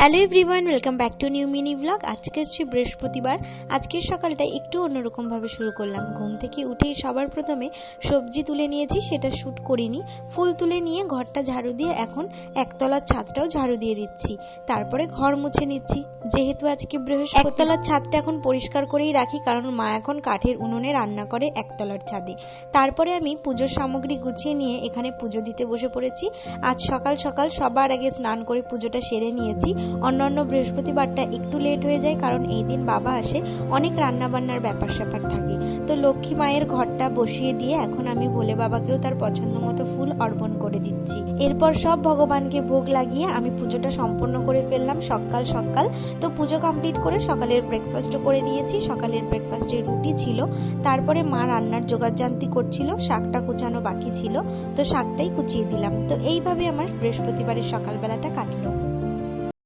Hello everyone welcome back to new mini blog আজকে হচ্ছে বৃহস্পতিবার। আজকের সকালটা একটু অন্যরকম ভাবে শুরু করলাম। ঘুম থেকে উঠেই সবার প্রথমে সবজি তুলে নিয়েছি, সেটা শ্যুট করিনি। ফুল তুলে নিয়ে ঘরটা ঝাড়ু দিয়ে এখন একতলার ছাদটাও ঝাড়ু দিয়ে দিচ্ছি। তারপরে ঘর মুছে নিচ্ছি। যেহেতু আজকে বৃহস্পতি একতলার ছাদটা এখন পরিষ্কার করেই রাখি, কারণ মা এখন কাঠের উনুনে রান্না করে একতলার ছাদে। তারপরে আমি পুজোর সামগ্রী গুছিয়ে নিয়ে এখানে পুজো দিতে বসে পড়েছি। আজ সকাল সকাল সবার আগে স্নান করে পুজোটা সেরে নিয়েছি। অন্যান্য বৃহস্পতিবারটা একটু লেট হয়ে যায়, কারণ এই দিন বাবা আসে, অনেক রান্না বান্নার ব্যাপার স্যাপার থাকে। তো লক্ষ্মী মায়ের ঘরটা বসিয়ে দিয়ে এখন আমি ভোলে বাবাকেও তার পছন্দ মতো ফুল অর্পণ করে দিচ্ছি। এরপর সব ভগবানকে ভোগ লাগিয়ে আমি পুজোটা সম্পন্ন করে ফেললাম সকাল সকাল। তো পুজো কমপ্লিট করে সকালের ব্রেকফাস্টও করে নিয়েছি। সকালের ব্রেকফাস্টে রুটি ছিল, তারপরে মা রান্নার জোগাড়জান্তি করছিল, শাকটা কুচানো বাকি ছিল, তো শাকটাই কুচিয়ে দিলাম। তো এইভাবে আমার বৃহস্পতিবারের সকালবেলাটা কাটলো।